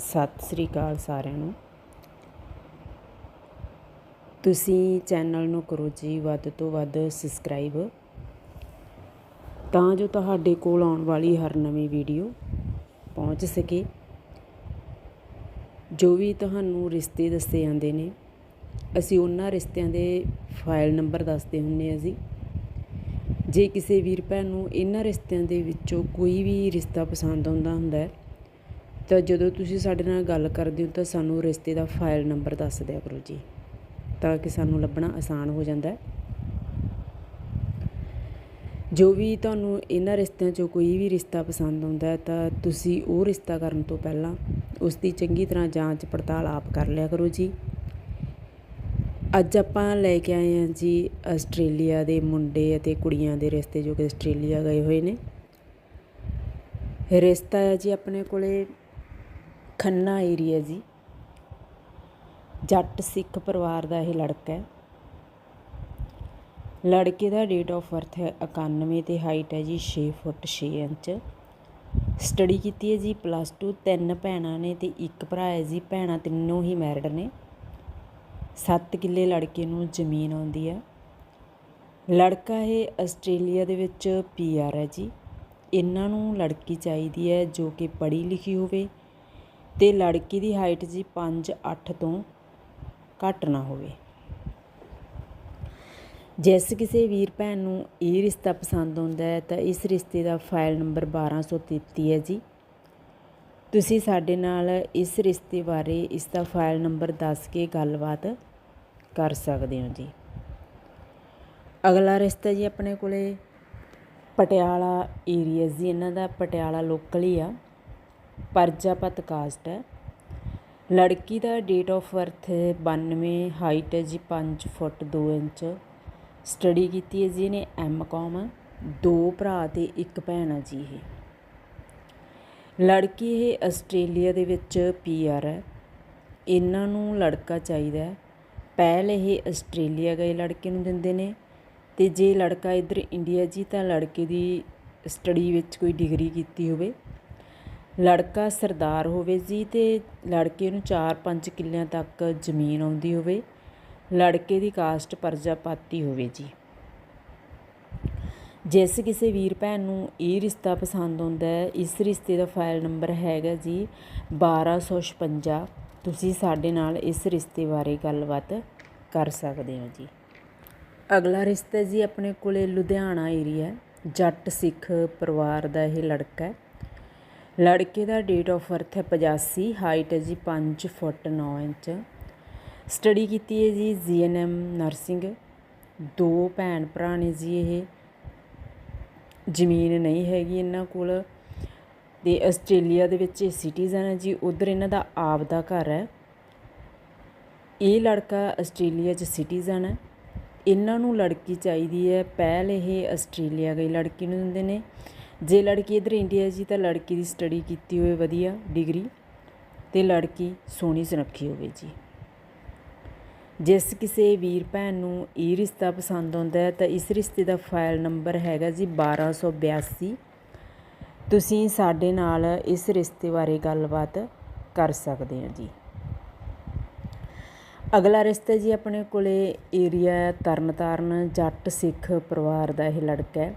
ਸਤਿ ਸ੍ਰੀ ਅਕਾਲ ਸਾਰਿਆਂ ਨੂੰ। ਤੁਸੀਂ ਚੈਨਲ ਨੂੰ ਕਰੋ ਜੀ ਵੱਧ ਤੋਂ ਵੱਧ ਸਬਸਕ੍ਰਾਈਬ ਤਾਂ ਜੋ ਤੁਹਾਡੇ ਕੋਲ ਆਉਣ ਵਾਲੀ ਹਰ ਨਵੀਂ ਵੀਡੀਓ ਪਹੁੰਚ ਸਕੇ। ਜੋ ਵੀ ਤੁਹਾਨੂੰ ਰਿਸ਼ਤੇ ਦੱਸੇ ਜਾਂਦੇ ਨੇ, ਅਸੀਂ ਉਹਨਾਂ ਰਿਸ਼ਤਿਆਂ ਦੇ ਫਾਈਲ ਨੰਬਰ ਦੱਸਦੇ ਹੁੰਨੇ ਆ ਜੀ। ਜੇ ਕਿਸੇ ਵੀਰ ਭੈਣ ਨੂੰ ਇਹਨਾਂ ਰਿਸ਼ਤਿਆਂ ਦੇ ਵਿੱਚੋਂ ਕੋਈ ਵੀ ਰਿਸ਼ਤਾ ਪਸੰਦ ਆਉਂਦਾ ਹੁੰਦਾ ਹੈ ਤਾਂ ਜਦੋਂ ਤੁਸੀਂ ਸਾਡੇ ਨਾਲ ਗੱਲ ਕਰਦੇ ਹੋ ਤਾਂ ਸਾਨੂੰ ਰਿਸ਼ਤੇ ਦਾ ਫਾਈਲ ਨੰਬਰ ਦੱਸ ਦਿਆ ਕਰੋ ਜੀ, ਤਾਂ ਕਿ ਸਾਨੂੰ ਲੱਭਣਾ ਆਸਾਨ ਹੋ ਜਾਂਦਾ ਜੋ ਵੀ ਤੁਹਾਨੂੰ ਇਹਨਾਂ ਰਿਸ਼ਤਿਆਂ 'ਚੋਂ ਕੋਈ ਵੀ ਰਿਸ਼ਤਾ ਪਸੰਦ ਆਉਂਦਾ ਤਾਂ ਤੁਸੀਂ ਉਹ ਰਿਸ਼ਤਾ ਕਰਨ ਤੋਂ ਪਹਿਲਾਂ ਉਸ ਦੀ ਚੰਗੀ ਤਰ੍ਹਾਂ ਜਾਂਚ ਪੜਤਾਲ ਆਪ ਕਰ ਲਿਆ ਕਰੋ ਜੀ। ਅੱਜ ਆਪਾਂ ਲੈ ਕੇ ਆਏ ਹਾਂ ਜੀ ਆਸਟ੍ਰੇਲੀਆ ਦੇ ਮੁੰਡੇ ਅਤੇ ਕੁੜੀਆਂ ਦੇ ਰਿਸ਼ਤੇ ਜੋ ਕਿ ਆਸਟ੍ਰੇਲੀਆ ਗਏ ਹੋਏ ਨੇ। ਰਿਸ਼ਤਾ ਹੈ ਜੀ ਆਪਣੇ ਕੋਲੇ ਖੰਨਾ ਏਰੀਆ ਜੀ। ਜੱਟ ਸਿੱਖ ਪਰਿਵਾਰ ਦਾ ਇਹ ਲੜਕਾ ਹੈ। ਲੜਕੇ ਦਾ ਡੇਟ ਆਫ ਬਰਥ ਹੈ 91 ਤੇ ਹਾਈਟ ਹੈ ਜੀ 6 ਫੁੱਟ 6 ਇੰਚ। ਸਟੱਡੀ ਕੀਤੀ ਹੈ ਜੀ ਪਲੱਸ 2 ਤਿੰਨ ਭੈਣਾਂ ਨੇ ਤੇ ਇੱਕ ਭਰਾ ਹੈ ਜੀ, ਭੈਣਾਂ ਤਿੰਨੋਂ ਹੀ ਮੈਰਿਡ ਨੇ। 7 ਕਿੱਲੇ ਲੜਕੇ ਨੂੰ ਜ਼ਮੀਨ ਆਉਂਦੀ ਹੈ। ਲੜਕਾ ਇਹ ਆਸਟ੍ਰੇਲੀਆ ਦੇ ਵਿੱਚ ਪੀਆਰ ਹੈ ਜੀ। ਇਹਨਾਂ ਨੂੰ ਲੜਕੀ ਚਾਹੀਦੀ ਹੈ ਜੋ ਕਿ ਪੜ੍ਹੀ ਲਿਖੀ ਹੋਵੇ ਅਤੇ ਲੜਕੀ ਦੀ ਹਾਈਟ ਜੀ 5 8 ਤੋਂ ਘੱਟ ਨਾ ਹੋਵੇ। ਜਿਸ ਕਿਸੇ ਵੀਰ ਭੈਣ ਨੂੰ ਇਹ ਰਿਸ਼ਤਾ ਪਸੰਦ ਆਉਂਦਾ ਹੈ, ਤਾਂ ਇਸ ਰਿਸ਼ਤੇ ਦਾ ਫਾਈਲ ਨੰਬਰ 1233 ਹੈ ਜੀ। ਤੁਸੀਂ ਸਾਡੇ ਨਾਲ ਇਸ ਰਿਸ਼ਤੇ ਬਾਰੇ ਇਸ ਦਾ ਫਾਈਲ ਨੰਬਰ ਦੱਸ ਕੇ ਗੱਲਬਾਤ ਕਰ ਸਕਦੇ ਹੋ ਜੀ। ਅਗਲਾ ਰਿਸ਼ਤਾ ਜੀ ਆਪਣੇ ਕੋਲੇ ਪਟਿਆਲਾ ਏਰੀਆ ਜੀ, ਇਹਨਾਂ ਦਾ ਪਟਿਆਲਾ ਲੋਕਲ ਹੀ ਆ। ਪਰਜਾਪਤ ਕਾਸਟ ਹੈ। ਲੜਕੀ ਦਾ ਡੇਟ ਆਫ ਬਰਥ 92 ਹਾਈਟ ਹੈ ਜੀ 5 ਫੁੱਟ 2 ਇੰਚ। ਸਟੱਡੀ ਕੀਤੀ ਹੈ ਜੀ ਇਹਨੇ ਐਮ.ਕਾਮ ਦੋ ਭਰਾ ਤੇ ਇੱਕ ਭੈਣ ਹੈ ਜੀ ਇਹ। ਲੜਕੀ ਇਹ ਆਸਟ੍ਰੇਲੀਆ ਦੇ ਵਿੱਚ ਪੀਆਰ ਹੈ। ਇਹਨਾਂ ਨੂੰ ਲੜਕਾ ਚਾਹੀਦਾ ਹੈ। ਪਹਿਲ ਇਹ ਆਸਟ੍ਰੇਲੀਆ ਗਏ ਲੜਕੇ ਨੂੰ ਦਿੰਦੇ ਨੇ। ਤੇ ਜੇ ਲੜਕਾ ਇੱਧਰ ਇੰਡੀਆ ਜੀ ਤਾਂ ਲੜਕੇ ਦੀ ਸਟੱਡੀ ਵਿੱਚ ਕੋਈ ਡਿਗਰੀ ਕੀਤੀ ਹੋਵੇ। ਲੜਕਾ ਸਰਦਾਰ ਹੋਵੇ ਜੀ ਤੇ ਲੜਕੇ ਨੂੰ 4-5 ਕਿੱਲਿਆਂ ਤੱਕ ਜ਼ਮੀਨ ਆਉਂਦੀ ਹੋਵੇ, ਲੜਕੇ ਦੀ ਕਾਸਟ ਪਰਜਾਪਾਤੀ ਹੋਵੇ ਜੀ। ਜਿਸ ਕਿਸੇ ਵੀਰ ਭੈਣ ਨੂੰ ਇਹ ਰਿਸ਼ਤਾ ਪਸੰਦ ਆਉਂਦਾ ਹੈ, ਇਸ ਰਿਸ਼ਤੇ ਦਾ ਫਾਈਲ ਨੰਬਰ ਹੈਗਾ ਜੀ 1256 ਤੁਸੀਂ ਸਾਡੇ ਨਾਲ ਇਸ ਰਿਸ਼ਤੇ ਬਾਰੇ ਗੱਲਬਾਤ ਕਰ ਸਕਦੇ ਹੋ ਜੀ। ਅਗਲਾ ਰਿਸ਼ਤਾ ਜੀ ਆਪਣੇ ਕੋਲੇ ਲੁਧਿਆਣਾ ਏਰੀਆ ਜੱਟ ਸਿੱਖ ਪਰਿਵਾਰ ਦਾ ਇਹ ਲੜਕਾ ਹੈ। ਲੜਕੇ ਦਾ ਡੇਟ ਆਫ ਬਰਥ ਹੈ 85 ਹਾਈਟ ਹੈ ਜੀ 5 ਫੁੱਟ 9 ਇੰਚ। ਸਟੱਡੀ ਕੀਤੀ ਹੈ ਜੀ ਜੀਐਨਐਮ ਨਰਸਿੰਗ ਦੋ ਭੈਣ ਭਰਾ ਨੇ ਜੀ ਇਹ। ਜ਼ਮੀਨ ਨਹੀਂ ਹੈਗੀ ਇਹਨਾਂ ਕੋਲ। ਤੇ ਆਸਟ੍ਰੇਲੀਆ ਦੇ ਵਿੱਚ ਇਹ ਸਿਟੀਜ਼ਨ ਹੈ ਜੀ, ਉਧਰ ਇਹਨਾਂ ਦਾ ਆਪ ਦਾ ਘਰ ਹੈ। ਇਹ ਲੜਕਾ ਆਸਟ੍ਰੇਲੀਆ 'ਚ ਸਿਟੀਜ਼ਨ ਹੈ। ਇਹਨਾਂ ਨੂੰ ਲੜਕੀ ਚਾਹੀਦੀ ਹੈ। ਪਹਿਲ ਇਹ ਆਸਟ੍ਰੇਲੀਆ ਗਈ ਲੜਕੀ ਨੂੰ ਦਿੰਦੇ ਨੇ। ਜੇ ਲੜਕੀ ਇਧਰ ਇੰਡੀਆ ਜੀ, ਤਾਂ ਲੜਕੀ ਦੀ ਸਟੱਡੀ ਕੀਤੀ ਹੋਵੇ ਵਧੀਆ ਡਿਗਰੀ ਤੇ ਲੜਕੀ ਸੋਹਣੀ ਸੁਨੱਖੀ ਹੋਵੇ ਜੀ। ਜਿਸ ਕਿਸੇ ਵੀਰ ਭੈਣ ਨੂੰ ਇਹ ਰਿਸ਼ਤਾ ਪਸੰਦ ਆਉਂਦਾ ਹੈ, ਤਾਂ ਇਸ ਰਿਸ਼ਤੇ ਦਾ ਫਾਈਲ ਨੰਬਰ ਹੈਗਾ ਜੀ 1282 ਤੁਸੀਂ ਸਾਡੇ ਨਾਲ ਇਸ ਰਿਸ਼ਤੇ ਬਾਰੇ ਗੱਲਬਾਤ ਕਰ ਸਕਦੇ ਹੋ ਜੀ। ਅਗਲਾ ਰਿਸ਼ਤਾ ਜੀ ਆਪਣੇ ਕੋਲੇ ਏਰੀਆ ਤਰਨਤਾਰਨ ਜੱਟ ਸਿੱਖ ਪਰਿਵਾਰ ਦਾ ਇਹ ਲੜਕਾ ਹੈ।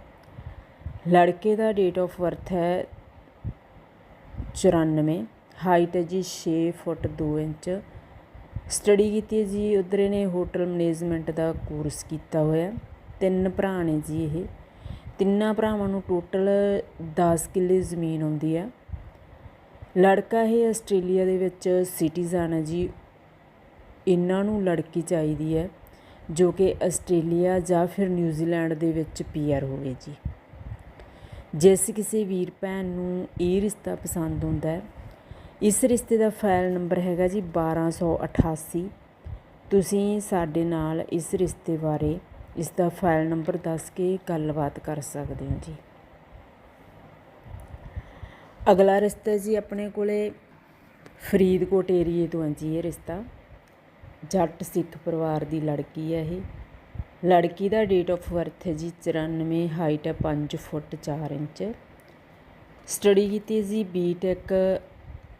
ਲੜਕੇ ਦਾ ਡੇਟ ਆਫ ਬਰਥ ਹੈ 94 ਹਾਈਟ ਹੈ ਜੀ 6 ਫੁੱਟ 2 ਇੰਚ। ਸਟੱਡੀ ਕੀਤੀ ਹੈ ਜੀ, ਉਧਰ ਇਹਨੇ ਹੋਟਲ ਮੈਨੇਜਮੈਂਟ ਦਾ ਕੋਰਸ ਕੀਤਾ ਹੋਇਆ। ਤਿੰਨ ਭਰਾ ਨੇ ਜੀ ਇਹ। ਤਿੰਨਾਂ ਭਰਾਵਾਂ ਨੂੰ ਟੋਟਲ 10 ਕਿੱਲੇ ਜ਼ਮੀਨ ਆਉਂਦੀ ਹੈ। ਲੜਕਾ ਇਹ ਆਸਟ੍ਰੇਲੀਆ ਦੇ ਵਿੱਚ ਸਿਟੀਜ਼ਨ ਹੈ ਜੀ। ਇਹਨਾਂ ਨੂੰ ਲੜਕੀ ਚਾਹੀਦੀ ਹੈ, ਜੋ ਕਿ ਆਸਟ੍ਰੇਲੀਆ ਜਾਂ ਫਿਰ ਨਿਊਜ਼ੀਲੈਂਡ ਦੇ ਵਿੱਚ ਪੀਆਰ ਹੋਵੇ ਜੀ। ਜਿਸ ਕਿਸੇ ਵੀਰ ਭੈਣ ਨੂੰ ਇਹ ਰਿਸ਼ਤਾ ਪਸੰਦ ਆਉਂਦਾ ਹੈ, ਇਸ ਰਿਸ਼ਤੇ ਦਾ ਫਾਈਲ ਨੰਬਰ ਹੈਗਾ ਜੀ 1288 ਤੁਸੀਂ ਸਾਡੇ ਨਾਲ ਇਸ ਰਿਸ਼ਤੇ ਬਾਰੇ ਇਸ ਦਾ ਫਾਈਲ ਨੰਬਰ ਦੱਸ ਕੇ ਗੱਲਬਾਤ ਕਰ ਸਕਦੇ ਹੋ ਜੀ। ਅਗਲਾ ਰਿਸ਼ਤਾ ਜੀ ਆਪਣੇ ਕੋਲੇ ਫਰੀਦਕੋਟ ਏਰੀਏ ਤੋਂ ਹੈ ਜੀ ਇਹ ਰਿਸ਼ਤਾ। ਜੱਟ ਸਿੱਖ ਪਰਿਵਾਰ ਦੀ ਲੜਕੀ ਹੈ ਇਹ। ਲੜਕੀ ਦਾ ਡੇਟ ਆਫ ਬਰਥ ਹੈ ਜੀ 94 ਹਾਈਟ ਹੈ 5 ਫੁੱਟ 4 ਇੰਚ। ਸਟੱਡੀ ਕੀਤੀ ਜੀ ਬੀਟੈਕ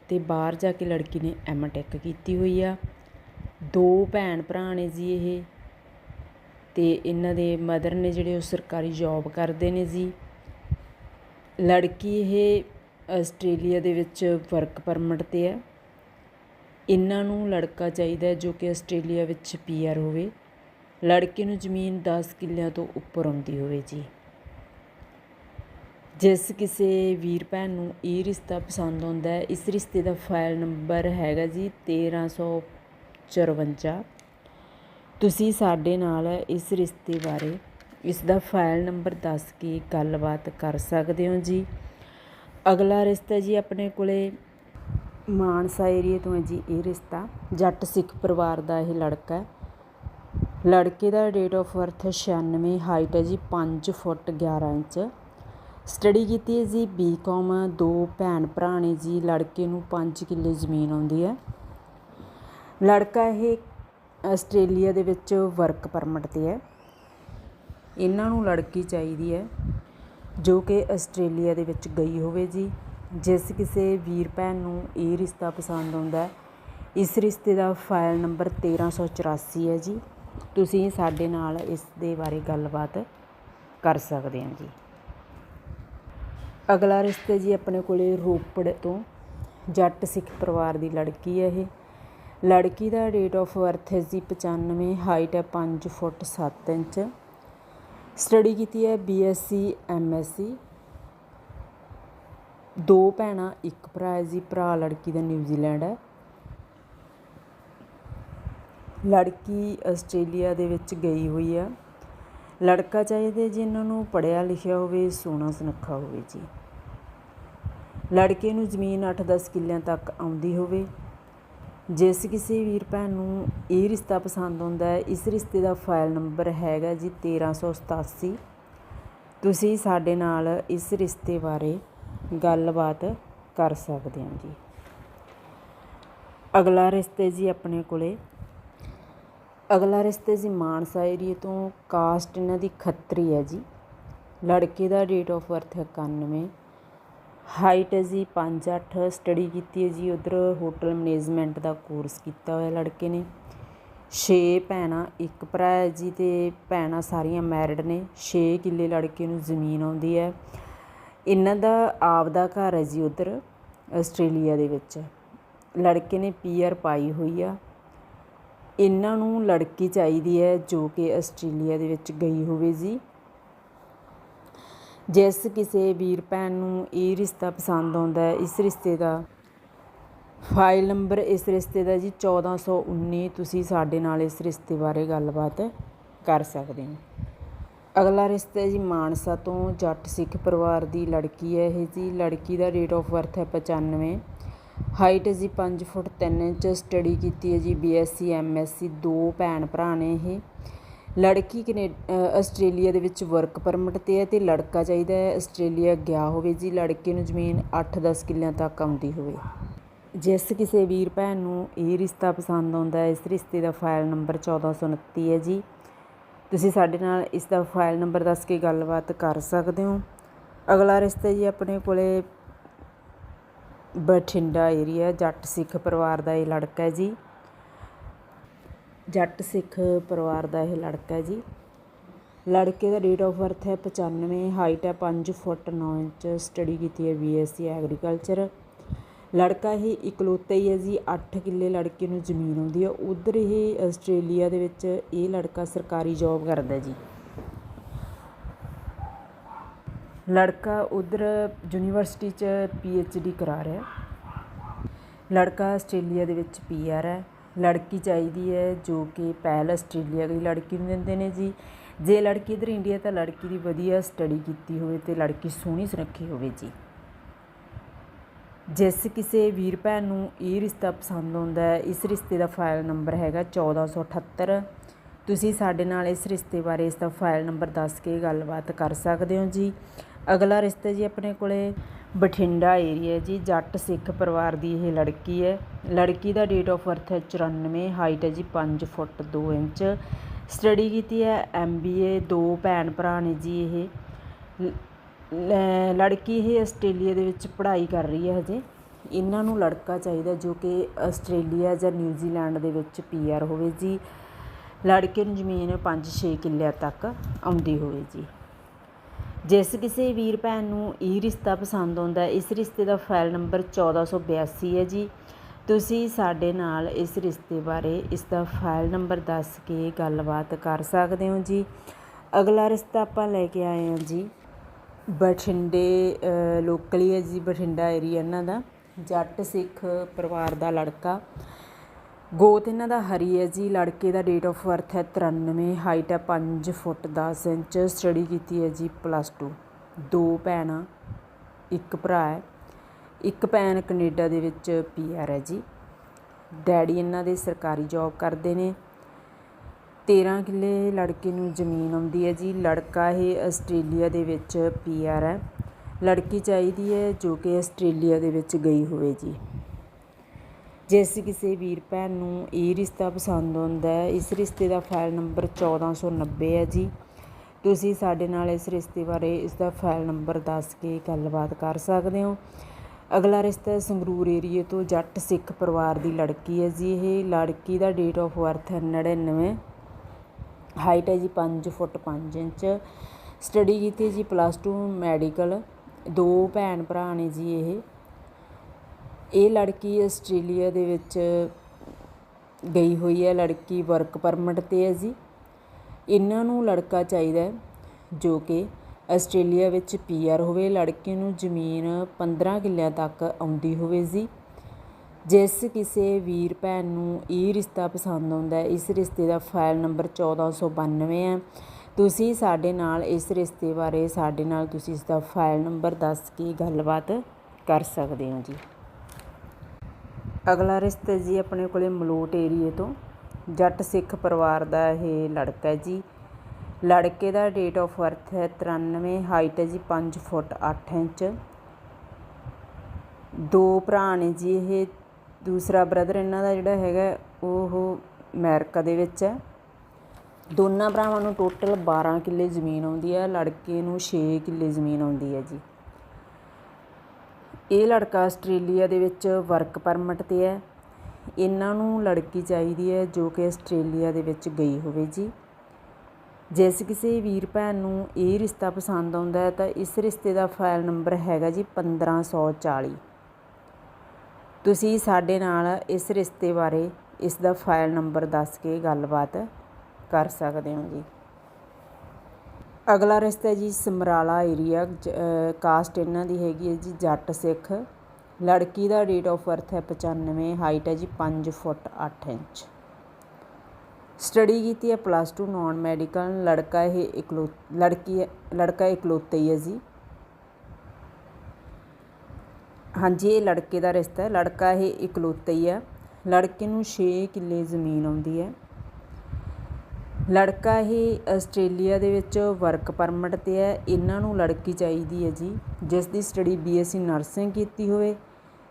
ਤੇ ਬਾਹਰ ਜਾ ਕੇ ਲੜਕੀ ਨੇ ਐਮ ਟੈਕ ਕੀਤੀ ਹੋਈ ਆ। ਦੋ ਭੈਣ ਭਰਾ ਨੇ ਜੀ ਇਹ। ਤੇ ਇਹਨਾਂ ਦੇ ਮਦਰ ਨੇ ਜਿਹੜੇ ਉਹ ਸਰਕਾਰੀ ਜੌਬ ਕਰਦੇ ਨੇ ਜੀ। ਲੜਕੀ ਇਹ ਆਸਟ੍ਰੇਲੀਆ ਦੇ ਵਿੱਚ ਵਰਕ ਪਰਮਿਟ ਤੇ ਹੈ। ਇਹਨਾਂ ਨੂੰ ਲੜਕਾ ਚਾਹੀਦਾ ਜੋ ਕਿ ਆਸਟ੍ਰੇਲੀਆ ਵਿੱਚ ਪੀਆਰ ਹੋਵੇ। ਲੜਕੇ ਨੂੰ ਜ਼ਮੀਨ 10 ਕਿੱਲਿਆਂ ਤੋਂ ਉੱਪਰ ਆਉਂਦੀ ਹੋਵੇ ਜੀ। ਜਿਸ ਕਿਸੇ ਵੀਰ ਭੈਣ ਨੂੰ ਇਹ ਰਿਸ਼ਤਾ ਪਸੰਦ ਆਉਂਦਾ ਹੈ, ਇਸ ਰਿਸ਼ਤੇ ਦਾ ਫਾਈਲ ਨੰਬਰ ਹੈਗਾ ਜੀ 1354 ਤੁਸੀਂ ਸਾਡੇ ਨਾਲ ਇਸ ਰਿਸ਼ਤੇ ਬਾਰੇ ਇਸ ਦਾ ਫਾਈਲ ਨੰਬਰ ਦੱਸ ਕੇ ਗੱਲਬਾਤ ਕਰ ਸਕਦੇ ਹੋ ਜੀ। ਅਗਲਾ ਰਿਸ਼ਤਾ ਜੀ ਆਪਣੇ ਕੋਲੇ ਮਾਨਸਾ ਏਰੀਏ ਤੋਂ ਹੈ ਜੀ, ਇਹ ਰਿਸ਼ਤਾ ਜੱਟ ਸਿੱਖ ਪਰਿਵਾਰ ਦਾ ਇਹ ਲੜਕਾ ਹੈ। ਲੜਕੇ ਦਾ ਡੇਟ ਆਫ ਬਰਥ 96 ਹਾਈਟ ਹੈ ਜੀ 5 ਫੁੱਟ 11 ਇੰਚ। ਸਟੱਡੀ ਕੀਤੀ ਹੈ ਜੀ ਬੀਕਾਮ ਦੋ ਭੈਣ ਭਰਾ ਨੇ ਜੀ, ਲੜਕੇ ਨੂੰ 5 ਕਿੱਲੇ ਜ਼ਮੀਨ ਆਉਂਦੀ ਹੈ। ਲੜਕਾ ਇਹ ਆਸਟ੍ਰੇਲੀਆ ਦੇ ਵਿੱਚ ਵਰਕ ਪਰਮਿਟ ਤੇ ਹੈ। ਇਹਨਾਂ ਨੂੰ ਲੜਕੀ ਚਾਹੀਦੀ ਹੈ, ਜੋ ਕਿ ਆਸਟ੍ਰੇਲੀਆ ਦੇ ਵਿੱਚ ਗਈ ਹੋਵੇ ਜੀ। ਜਿਸ ਕਿਸੇ ਵੀਰ ਭੈਣ ਨੂੰ ਇਹ ਰਿਸ਼ਤਾ ਪਸੰਦ ਆਉਂਦਾ ਇਸ ਰਿਸ਼ਤੇ ਦਾ ਫਾਈਲ ਨੰਬਰ 1384 ਹੈ ਜੀ। ਤੁਸੀਂ ਸਾਡੇ ਨਾਲ ਇਸ ਦੇ ਬਾਰੇ ਗੱਲਬਾਤ ਕਰ ਸਕਦੇ ਹੋ ਜੀ। ਅਗਲਾ ਰਿਸ਼ਤੇ ਜੀ ਆਪਣੇ ਕੋਲੇ ਰੋਪੜ ਤੋਂ ਜੱਟ ਸਿੱਖ ਪਰਿਵਾਰ ਦੀ ਲੜਕੀ ਹੈ ਇਹ। ਲੜਕੀ ਦਾ ਡੇਟ ਆਫ ਬਰਥ ਹੈ ਜੀ 95 ਹਾਈਟ ਹੈ 5 ਫੁੱਟ 7 ਇੰਚ। ਸਟੱਡੀ ਕੀਤੀ ਹੈ ਬੀਐਸਸੀ ਐਮਐਸਸੀ ਦੋ ਭੈਣਾਂ, ਇੱਕ ਭਰਾ ਹੈ ਜੀ, ਭਰਾ ਲੜਕੀ ਦਾ ਨਿਊਜ਼ੀਲੈਂਡ ਹੈ। ਲੜਕੀ ਆਸਟ੍ਰੇਲੀਆ ਦੇ ਵਿੱਚ ਗਈ ਹੋਈ ਆ। ਲੜਕਾ ਚਾਹੀਦਾ ਜੀ ਇਹਨਾਂ ਨੂੰ ਪੜ੍ਹਿਆ ਲਿਖਿਆ ਹੋਵੇ, ਸੋਹਣਾ ਸੁਨੱਖਾ ਹੋਵੇ ਜੀ। ਲੜਕੇ ਨੂੰ ਜ਼ਮੀਨ 8-10 ਕਿੱਲਿਆਂ ਤੱਕ ਆਉਂਦੀ ਹੋਵੇ। ਜਿਸ ਕਿਸੇ ਵੀਰ ਭੈਣ ਨੂੰ ਇਹ ਰਿਸ਼ਤਾ ਪਸੰਦ ਆਉਂਦਾ ਹੈ, ਇਸ ਰਿਸ਼ਤੇ ਦਾ ਫਾਈਲ ਨੰਬਰ ਹੈਗਾ ਜੀ 1387 ਤੁਸੀਂ ਸਾਡੇ ਨਾਲ ਇਸ ਰਿਸ਼ਤੇ ਬਾਰੇ ਗੱਲਬਾਤ ਕਰ ਸਕਦੇ ਹੋ ਜੀ। ਅਗਲਾ ਰਿਸ਼ਤੇ ਜੀ ਆਪਣੇ ਕੋਲੇ। ਅਗਲਾ ਰਿਸ਼ਤੇ ਜੀ ਮਾਨਸਾ ਏਰੀਏ ਤੋਂ ਕਾਸਟ ਇਹਨਾਂ ਦੀ ਖੱਤਰੀ ਹੈ ਜੀ। ਲੜਕੇ ਦਾ ਡੇਟ ਆਫ ਬਰਥ ਹੈ 91 ਹਾਈਟ ਹੈ ਜੀ 5'8 ਸਟੱਡੀ ਕੀਤੀ ਹੈ ਜੀ ਉਧਰ ਹੋਟਲ ਮੈਨੇਜਮੈਂਟ ਦਾ ਕੋਰਸ ਕੀਤਾ ਹੋਇਆ ਲੜਕੇ ਨੇ। 6 ਭੈਣਾਂ, ਇੱਕ ਭਰਾ ਹੈ ਜੀ ਤੇ ਭੈਣਾਂ ਸਾਰੀਆਂ ਮੈਰਿਡ ਨੇ। 6 ਕਿੱਲੇ ਲੜਕੇ ਨੂੰ ਜ਼ਮੀਨ ਆਉਂਦੀ ਹੈ। ਇਹਨਾਂ ਦਾ ਆਪ ਦਾ ਘਰ ਹੈ ਜੀ ਉਧਰ, ਆਸਟ੍ਰੇਲੀਆ ਦੇ ਵਿੱਚ। ਲੜਕੇ ਨੇ ਪੀਆਰ ਪਾਈ ਹੋਈ ਆ। ਇਹਨਾਂ ਨੂੰ ਲੜਕੀ ਚਾਹੀਦੀ ਹੈ ਜੋ ਕਿ ਆਸਟ੍ਰੇਲੀਆ ਦੇ ਵਿੱਚ ਗਈ ਹੋਵੇ ਜੀ। ਜਿਸ ਕਿਸੇ ਵੀਰ ਭੈਣ ਨੂੰ ਇਹ ਰਿਸ਼ਤਾ ਪਸੰਦ ਆਉਂਦਾ ਹੈ, ਇਸ ਰਿਸ਼ਤੇ ਦਾ ਫਾਈਲ ਨੰਬਰ ਇਸ ਰਿਸ਼ਤੇ ਦਾ ਜੀ 1419 ਤੁਸੀਂ ਸਾਡੇ ਨਾਲ ਇਸ ਰਿਸ਼ਤੇ ਬਾਰੇ ਗੱਲਬਾਤ ਕਰ ਸਕਦੇ ਹੋ। ਅਗਲਾ ਰਿਸ਼ਤਾ ਜੀ ਮਾਨਸਾ ਤੋਂ ਜੱਟ ਸਿੱਖ ਪਰਿਵਾਰ ਦੀ ਲੜਕੀ ਹੈ ਇਹ ਜੀ। ਲੜਕੀ ਦਾ ਡੇਟ ਆਫ ਬਰਥ ਹੈ 95 ਹਾਈਟ ਜੀ 5 ਫੁੱਟ 3 ਇੰਚ, ਸਟੱਡੀ ਕੀਤੀ ਹੈ ਜੀ ਬੀਐਸਸੀ ਐਮਐਸਸੀ ਦੋ ਭੈਣ ਭਰਾ ਨੇ ਇਹ। ਲੜਕੀ ਕਨੇ ਆਸਟ੍ਰੇਲੀਆ ਦੇ ਵਿੱਚ ਵਰਕ ਪਰਮਿਟ ਤੇ ਹੈ ਤੇ ਲੜਕਾ ਚਾਹੀਦਾ ਹੈ, ਆਸਟ੍ਰੇਲੀਆ ਗਿਆ ਹੋਵੇ ਜੀ, ਲੜਕੇ ਨੂੰ ਜ਼ਮੀਨ 8-10 ਕਿੱਲਿਆਂ ਤੱਕ ਆਉਂਦੀ ਹੋਵੇ। ਜਿਸ ਕਿਸੇ ਵੀਰ ਭੈਣ ਨੂੰ ਇਹ ਰਿਸ਼ਤਾ ਪਸੰਦ ਆਉਂਦਾ ਹੈ, ਇਸ ਰਿਸ਼ਤੇ ਦਾ ਫਾਈਲ ਨੰਬਰ 1429 ਹੈ ਜੀ। ਤੁਸੀਂ ਸਾਡੇ ਨਾਲ ਇਸ ਦਾ ਫਾਈਲ ਨੰਬਰ ਦੱਸ ਕੇ ਗੱਲਬਾਤ ਕਰ ਸਕਦੇ ਹੋ। ਅਗਲਾ ਰਿਸ਼ਤਾ ਜੀ ਆਪਣੇ ਕੋਲੇ ਬਠਿੰਡਾ ਏਰੀਆ ਜੱਟ ਸਿੱਖ ਪਰਿਵਾਰ ਦਾ ਇਹ ਲੜਕਾ ਹੈ ਜੀ। ਜੱਟ ਸਿੱਖ ਪਰਿਵਾਰ ਦਾ ਇਹ ਲੜਕਾ ਹੈ ਜੀ। ਲੜਕੇ ਦਾ ਡੇਟ ਆਫ ਬਰਥ ਹੈ 95 ਹਾਈਟ ਹੈ 5 ਫੁੱਟ 9 ਇੰਚ ਸਟੱਡੀ ਕੀਤੀ ਹੈ ਬੀਐਸਸੀ ਐਗਰੀਕਲਚਰ ਲੜਕਾ ਹੀ ਇਕਲੌਤਾ ਹੀ ਹੈ ਜੀ 8 ਕਿੱਲੇ ਲੜਕੇ ਨੂੰ ਜ਼ਮੀਨ ਆਉਂਦੀ ਹੈ। ਉਧਰ ਹੀ ਆਸਟ੍ਰੇਲੀਆ ਦੇ ਵਿੱਚ ਇਹ ਲੜਕਾ ਸਰਕਾਰੀ ਜੌਬ ਕਰਦਾ ਜੀ। ਲੜਕਾ ਉਧਰ ਯੂਨੀਵਰਸਿਟੀ 'ਚ ਡੀ ਕਰਾ ਰਿਹਾ ਲੜਕਾ ਆਸਟ੍ਰੇਲੀਆ ਦੇ ਵਿੱਚ ਪੀ ਆਰ ਹੈ। ਲੜਕੀ ਚਾਹੀਦੀ ਹੈ ਜੋ ਕਿ ਪਹਿਲ ਆਸਟ੍ਰੇਲੀਆ ਦੀ ਲੜਕੀ ਨੂੰ ਦਿੰਦੇ ਨੇ ਜੀ। ਜੇ ਲੜਕੀ ਇਧਰ ਇੰਡੀਆ ਤਾਂ ਲੜਕੀ ਦੀ ਵਧੀਆ ਸਟੱਡੀ ਕੀਤੀ ਹੋਵੇ ਤੇ ਲੜਕੀ ਸੋਹਣੀ ਸੁਨੱਖੀ ਹੋਵੇ ਜੀ। ਜਿਸ ਕਿਸੇ ਵੀਰ ਭੈਣ ਨੂੰ ਇਹ ਰਿਸ਼ਤਾ ਪਸੰਦ ਆਉਂਦਾ ਹੈ, ਇਸ ਰਿਸ਼ਤੇ ਦਾ ਫਾਈਲ ਨੰਬਰ ਹੈਗਾ 1478 ਤੁਸੀਂ ਸਾਡੇ ਨਾਲ ਇਸ ਰਿਸ਼ਤੇ ਬਾਰੇ ਇਸ ਦਾ ਫਾਈਲ ਨੰਬਰ ਦੱਸ ਕੇ ਗੱਲਬਾਤ ਕਰ ਸਕਦੇ ਹੋ ਜੀ। ਅਗਲਾ ਰਿਸ਼ਤਾ ਜੀ ਆਪਣੇ ਕੋਲੇ ਬਠਿੰਡਾ ਏਰੀਆ ਜੀ, ਜੱਟ ਸਿੱਖ ਪਰਿਵਾਰ ਦੀ ਇਹ ਲੜਕੀ ਹੈ। ਲੜਕੀ ਦਾ ਡੇਟ ਆਫ ਬਰਥ ਹੈ 94 ਹਾਈਟ ਹੈ ਜੀ 5 ਫੁੱਟ 2 ਇੰਚ। ਸਟੱਡੀ ਕੀਤੀ ਹੈ ਐਮਬੀਏ ਦੋ ਭੈਣ ਭਰਾ ਨੇ ਜੀ ਇਹ। ਲੜਕੀ ਇਹ ਆਸਟ੍ਰੇਲੀਆ ਦੇ ਵਿੱਚ ਪੜ੍ਹਾਈ ਕਰ ਰਹੀ ਹੈ ਹਜੇ। ਇਹਨਾਂ ਨੂੰ ਲੜਕਾ ਚਾਹੀਦਾ ਜੋ ਕਿ ਆਸਟ੍ਰੇਲੀਆ ਜਾਂ ਨਿਊਜ਼ੀਲੈਂਡ ਦੇ ਵਿੱਚ ਪੀਆਰ ਹੋਵੇ ਜੀ। ਲੜਕੇ ਨੂੰ ਜ਼ਮੀਨ 5-6 ਕਿੱਲਿਆਂ ਤੱਕ ਆਉਂਦੀ ਹੋਵੇ ਜੀ। ਜਿਸ ਕਿਸੇ ਵੀਰ ਭੈਣ ਨੂੰ ਇਹ ਰਿਸ਼ਤਾ ਪਸੰਦ ਆਉਂਦਾ, ਇਸ ਰਿਸ਼ਤੇ ਦਾ ਫਾਈਲ ਨੰਬਰ 1482 ਹੈ ਜੀ। ਤੁਸੀਂ ਸਾਡੇ ਨਾਲ ਇਸ ਰਿਸ਼ਤੇ ਬਾਰੇ ਇਸ ਦਾ ਫਾਈਲ ਨੰਬਰ ਦੱਸ ਕੇ ਗੱਲਬਾਤ ਕਰ ਸਕਦੇ ਹੋ ਜੀ। ਅਗਲਾ ਰਿਸ਼ਤਾ ਆਪਾਂ ਲੈ ਕੇ ਆਏ ਹਾਂ ਜੀ। ਬਠਿੰਡੇ ਲੋਕਲੀ ਹੈ ਜੀ, ਬਠਿੰਡਾ ਏਰੀਆ ਇਹਨਾਂ ਦਾ। ਜੱਟ ਸਿੱਖ ਪਰਿਵਾਰ ਦਾ ਲੜਕਾ। ਗੋਤ ਇਹਨਾਂ ਦਾ ਹਰੀ ਹੈ ਜੀ। ਲੜਕੇ ਦਾ ਡੇਟ ਆਫ ਬਰਥ ਹੈ 93 ਹਾਈਟ ਹੈ 5 ਫੁੱਟ 10 ਇੰਚ। ਸਟੱਡੀ ਕੀਤੀ ਹੈ ਜੀ ਪਲੱਸ 2 ਦੋ ਭੈਣਾਂ, ਇੱਕ ਭਰਾ ਹੈ। ਇੱਕ ਭੈਣ ਕੈਨੇਡਾ ਦੇ ਵਿੱਚ ਪੀਆਰ ਹੈ ਜੀ। ਡੈਡੀ ਇਹਨਾਂ ਦੇ ਸਰਕਾਰੀ ਜੌਬ ਕਰਦੇ ਨੇ। 13 ਕਿੱਲੇ ਲੜਕੇ ਨੂੰ ਜ਼ਮੀਨ ਆਉਂਦੀ ਹੈ ਜੀ। ਲੜਕਾ ਇਹ ਆਸਟ੍ਰੇਲੀਆ ਦੇ ਵਿੱਚ ਪੀਆਰ ਹੈ। ਲੜਕੀ ਚਾਹੀਦੀ ਹੈ ਜੋ ਕਿ ਆਸਟ੍ਰੇਲੀਆ ਦੇ ਵਿੱਚ ਗਈ ਹੋਵੇ ਜੀ। ਜਿਸ ਕਿਸੇ ਵੀਰ ਭੈਣ ਨੂੰ ਇਹ ਰਿਸ਼ਤਾ ਪਸੰਦ ਆਉਂਦਾ ਹੈ, ਇਸ ਰਿਸ਼ਤੇ ਦਾ ਫਾਈਲ ਨੰਬਰ 1490 ਹੈ ਜੀ। ਤੁਸੀਂ ਸਾਡੇ ਨਾਲ ਇਸ ਰਿਸ਼ਤੇ ਬਾਰੇ ਇਸ ਦਾ ਫਾਈਲ ਨੰਬਰ ਦੱਸ ਕੇ ਗੱਲਬਾਤ ਕਰ ਸਕਦੇ ਹੋ। ਅਗਲਾ ਰਿਸ਼ਤਾ ਸੰਗਰੂਰ ਏਰੀਏ ਤੋਂ ਜੱਟ ਸਿੱਖ ਪਰਿਵਾਰ ਦੀ ਲੜਕੀ ਹੈ ਜੀ। ਇਹ ਲੜਕੀ ਦਾ ਡੇਟ ਆਫ ਬਰਥ ਹੈ 99 ਹਾਈਟ ਹੈ ਜੀ 5 ਫੁੱਟ 5 ਇੰਚ। ਸਟੱਡੀ ਕੀਤੀ ਜੀ ਪਲੱਸ 2 ਮੈਡੀਕਲ ਦੋ ਭੈਣ ਭਰਾ ਨੇ ਜੀ ਇਹ। ਇਹ ਲੜਕੀ ਆਸਟ੍ਰੇਲੀਆ ਦੇ ਵਿੱਚ ਗਈ ਹੋਈ ਹੈ, ਲੜਕੀ ਵਰਕ ਪਰਮਿਟ ਤੇ ਹੈ ਜੀ। ਇਹਨਾਂ ਨੂੰ ਲੜਕਾ ਚਾਹੀਦਾ ਜੋ ਕਿ ਆਸਟ੍ਰੇਲੀਆ ਵਿੱਚ ਪੀਆਰ ਹੋਵੇ, ਲੜਕੇ ਨੂੰ ਜ਼ਮੀਨ 15 ਕਿੱਲਿਆਂ ਤੱਕ ਆਉਂਦੀ ਹੋਵੇ ਜੀ। ਜਿਸ ਕਿਸੇ ਵੀਰ ਭੈਣ ਨੂੰ ਇਹ ਰਿਸ਼ਤਾ ਪਸੰਦ ਆਉਂਦਾ ਹੈ, ਇਸ ਰਿਸ਼ਤੇ ਦਾ ਫਾਈਲ ਨੰਬਰ 1492 ਹੈ। ਤੁਸੀਂ ਸਾਡੇ ਨਾਲ ਇਸ ਰਿਸ਼ਤੇ ਬਾਰੇ, ਸਾਡੇ ਨਾਲ ਤੁਸੀਂ ਇਸ ਦਾ ਫਾਈਲ ਨੰਬਰ ਦੱਸ ਕੇ ਗੱਲਬਾਤ ਕਰ ਸਕਦੇ ਹੋ ਜੀ। ਅਗਲਾ ਰਿਸ਼ਤਾ ਜੀ ਆਪਣੇ ਕੋਲੇ ਮਲੋਟ ਏਰੀਏ ਤੋਂ। ਜੱਟ ਸਿੱਖ ਪਰਿਵਾਰ ਦਾ ਇਹ ਲੜਕਾ ਹੈ ਜੀ। ਲੜਕੇ ਦਾ ਡੇਟ ਆਫ ਬਰਥ ਹੈ 93 ਹਾਈਟ ਹੈ ਜੀ 5 ਫੁੱਟ 8 ਇੰਚ। ਦੋ ਭਰਾ ਨੇ ਜੀ ਇਹ। ਦੂਸਰਾ ਬ੍ਰਦਰ ਇਹਨਾਂ ਦਾ ਜਿਹੜਾ ਹੈਗਾ ਉਹ ਅਮਰੀਕਾ ਦੇ ਵਿੱਚ ਹੈ। ਦੋਨਾਂ ਭਰਾਵਾਂ ਨੂੰ ਟੋਟਲ 12 ਕਿੱਲੇ ਜ਼ਮੀਨ ਆਉਂਦੀ ਹੈ। ਲੜਕੇ ਨੂੰ 6 ਕਿੱਲੇ ਜ਼ਮੀਨ ਆਉਂਦੀ ਹੈ ਜੀ। ਇਹ ਲੜਕਾ ਆਸਟ੍ਰੇਲੀਆ ਦੇ ਵਿੱਚ ਵਰਕ ਪਰਮਿਟ ਤੇ ਹੈ। ਇਹਨਾਂ ਨੂੰ ਲੜਕੀ ਚਾਹੀਦੀ ਹੈ ਜੋ ਕਿ ਆਸਟ੍ਰੇਲੀਆ ਦੇ ਵਿੱਚ ਗਈ ਹੋਵੇ ਜੀ। ਜਿਸ ਕਿਸੇ ਵੀਰ ਭੈਣ ਨੂੰ ਇਹ ਰਿਸ਼ਤਾ ਪਸੰਦ ਆਉਂਦਾ ਹੈ ਤਾਂ ਇਸ ਰਿਸ਼ਤੇ ਦਾ ਫਾਈਲ ਨੰਬਰ ਹੈਗਾ ਜੀ 1540 ਤੁਸੀਂ ਸਾਡੇ ਨਾਲ ਇਸ ਰਿਸ਼ਤੇ ਬਾਰੇ ਇਸ ਦਾ ਫਾਈਲ ਨੰਬਰ ਦੱਸ ਕੇ ਗੱਲਬਾਤ ਕਰ ਸਕਦੇ ਹੋ ਜੀ। ਅਗਲਾ ਰਿਸ਼ਤਾ ਜੀ ਸਮਰਾਲਾ ਏਰੀਆ ਕਾਸਟ ਇਹਨਾਂ ਦੀ ਹੈਗੀ ਹੈ ਜੀ ਜੱਟ ਸਿੱਖ। ਲੜਕੀ ਦਾ ਡੇਟ ਆਫ ਬਰਥ ਹੈ 95 ਹਾਈਟ ਹੈ ਜੀ 5 ਫੁੱਟ 8 ਇੰਚ। ਸਟੱਡੀ ਕੀਤੀ ਹੈ ਪਲੱਸ 2 ਨਾਨ ਮੈਡੀਕਲ ਲੜਕਾ ਇਹ ਇਕਲੋ, ਲੜਕੀ ਹੈ, ਲੜਕਾ ਇਕਲੌਤਾ ਹੀ ਹੈ ਜੀ। ਹਾਂਜੀ, ਇਹ ਲੜਕੇ ਦਾ ਰਿਸ਼ਤਾ ਹੈ, ਲੜਕਾ ਇਹ ਇਕਲੌਤਾ ਹੀ ਹੈ। ਲੜਕੇ ਨੂੰ 6 ਕਿੱਲੇ ਜ਼ਮੀਨ ਆਉਂਦੀ ਹੈ। ਲੜਕਾ ਇਹ ਆਸਟ੍ਰੇਲੀਆ ਦੇ ਵਿੱਚ ਵਰਕ ਪਰਮਿਟ ਤੇ ਹੈ। ਇਹਨਾਂ ਨੂੰ ਲੜਕੀ ਚਾਹੀਦੀ ਹੈ ਜੀ, ਜਿਸ ਦੀ ਸਟੱਡੀ ਬੀਐਸਸੀ ਨਰਸਿੰਗ ਕੀਤੀ ਹੋਵੇ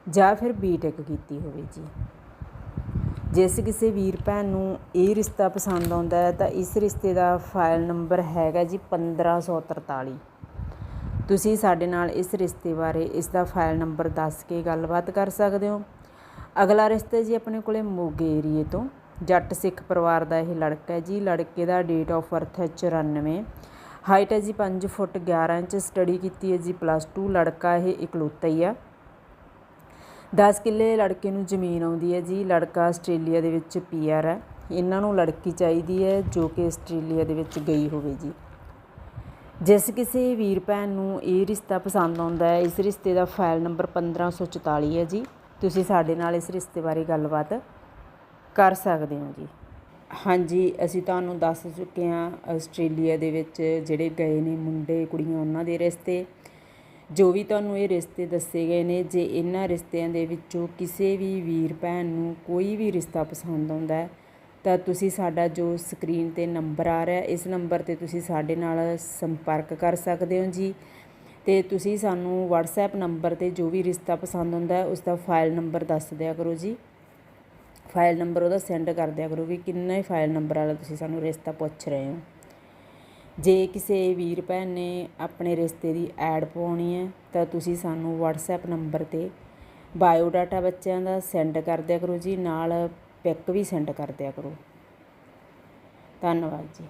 ਜਾਂ ਫਿਰ ਬੀਟੈਕ ਕੀਤੀ ਹੋਵੇ ਜੀ। ਜਿਸ ਕਿਸੇ ਵੀਰ ਭੈਣ ਨੂੰ ਇਹ ਰਿਸ਼ਤਾ ਪਸੰਦ ਆਉਂਦਾ ਹੈ, ਤਾਂ ਇਸ ਰਿਸ਼ਤੇ ਦਾ ਫਾਈਲ ਨੰਬਰ ਹੈਗਾ ਜੀ 1543 ਤੁਸੀਂ ਸਾਡੇ ਨਾਲ ਇਸ ਰਿਸ਼ਤੇ ਬਾਰੇ ਇਸ ਦਾ ਫਾਈਲ ਨੰਬਰ ਦੱਸ ਕੇ ਗੱਲਬਾਤ ਕਰ ਸਕਦੇ ਹੋ। ਅਗਲਾ ਰਿਸ਼ਤਾ ਜੀ ਆਪਣੇ ਕੋਲੇ ਮੋਗੇ ਏਰੀਏ ਤੋਂ। ਜੱਟ ਸਿੱਖ ਪਰਿਵਾਰ ਦਾ ਇਹ ਲੜਕਾ ਹੈ ਜੀ। ਲੜਕੇ ਦਾ ਡੇਟ ਆਫ ਬਰਥ ਹੈ 94 ਹਾਈਟ ਹੈ ਜੀ 5 ਫੁੱਟ 11 ਇੰਚ। ਸਟੱਡੀ ਕੀਤੀ ਹੈ ਜੀ ਪਲੱਸ 2 ਲੜਕਾ ਇਹ ਇਕਲੌਤਾ ਹੀ ਆ। 10 ਕਿੱਲੇ ਲੜਕੇ ਨੂੰ ਜ਼ਮੀਨ ਆਉਂਦੀ ਹੈ ਜੀ। ਲੜਕਾ ਆਸਟ੍ਰੇਲੀਆ ਦੇ ਵਿੱਚ ਪੀਆਰ ਹੈ। ਇਹਨਾਂ ਨੂੰ ਲੜਕੀ ਚਾਹੀਦੀ ਹੈ ਜੋ ਕਿ ਆਸਟ੍ਰੇਲੀਆ ਦੇ ਵਿੱਚ ਗਈ ਹੋਵੇ ਜੀ। ਜਿਸ ਕਿਸੇ ਵੀਰ ਭੈਣ ਨੂੰ ਇਹ ਰਿਸ਼ਤਾ ਪਸੰਦ ਆਉਂਦਾ ਹੈ, ਇਸ ਰਿਸ਼ਤੇ ਦਾ ਫਾਈਲ ਨੰਬਰ 1544 ਹੈ ਜੀ। ਤੁਸੀਂ ਸਾਡੇ ਨਾਲ ਇਸ ਰਿਸ਼ਤੇ ਬਾਰੇ ਗੱਲਬਾਤ ਕਰ ਸਕਦੇ ਹੋ ਜੀ? ਹਾਂਜੀ, ਅਸੀਂ ਤੁਹਾਨੂੰ ਦੱਸ ਚੁੱਕੇ ਹਾਂ ਆਸਟ੍ਰੇਲੀਆ ਦੇ ਵਿੱਚ ਜਿਹੜੇ ਗਏ ਨੇ ਮੁੰਡੇ, ਕੁੜੀਆਂ ਉਹਨਾਂ ਦੇ ਰਿਸ਼ਤੇ। ਜੋ ਵੀ ਤੁਹਾਨੂੰ ਇਹ ਰਿਸ਼ਤੇ ਦੱਸੇ ਗਏ ਨੇ, ਜੇ ਇਹਨਾਂ ਰਿਸ਼ਤਿਆਂ ਦੇ ਵਿੱਚੋਂ ਕਿਸੇ ਵੀ ਵੀਰ ਭੈਣ ਨੂੰ ਕੋਈ ਵੀ ਰਿਸ਼ਤਾ ਪਸੰਦ ਆਉਂਦਾ ਹੈ, ਤਾਂ ਤੁਸੀਂ ਸਾਡਾ ਜੋ ਸਕਰੀਨ ਤੇ ਨੰਬਰ ਆ ਰਿਹਾ, ਇਸ ਨੰਬਰ ਤੇ ਤੁਸੀਂ ਸਾਡੇ ਨਾਲ ਸੰਪਰਕ ਕਰ ਸਕਦੇ ਹੋ ਜੀ। ਤੇ ਤੁਸੀਂ ਸਾਨੂੰ WhatsApp ਨੰਬਰ ਤੇ ਜੋ ਵੀ ਰਿਸ਼ਤਾ ਪਸੰਦ ਹੁੰਦਾ ਹੈ ਉਸ ਦਾ ਫਾਈਲ ਨੰਬਰ ਦੱਸ ਦਿਆ ਕਰੋ ਜੀ। ਫਾਈਲ ਨੰਬਰ ਉਹਦਾ ਸੈਂਡ ਕਰ ਦਿਆ ਕਰੋ ਵੀ ਕਿੰਨਾ ਹੀ ਫਾਈਲ ਨੰਬਰ ਵਾਲਾ ਤੁਸੀਂ ਸਾਨੂੰ ਰਿਸ਼ਤਾ ਪੁੱਛ ਰਹੇ ਹੋ। ਜੇ ਕਿਸੇ ਵੀਰ ਭੈਣ ਨੇ ਆਪਣੇ ਰਿਸ਼ਤੇ ਦੀ ਐਡ ਪਾਉਣੀ ਹੈ, ਤਾਂ ਤੁਸੀਂ ਸਾਨੂੰ WhatsApp ਨੰਬਰ ਤੇ ਬਾਇਓ ਡਾਟਾ ਬੱਚਿਆਂ ਦਾ ਸੈਂਡ ਕਰ ਦਿਆ ਕਰੋ ਜੀ, ਨਾਲ ਪਿਕ ਵੀ ਸੈਂਡ ਕਰ ਦਿਆ ਕਰੋ। ਧੰਨਵਾਦ ਜੀ।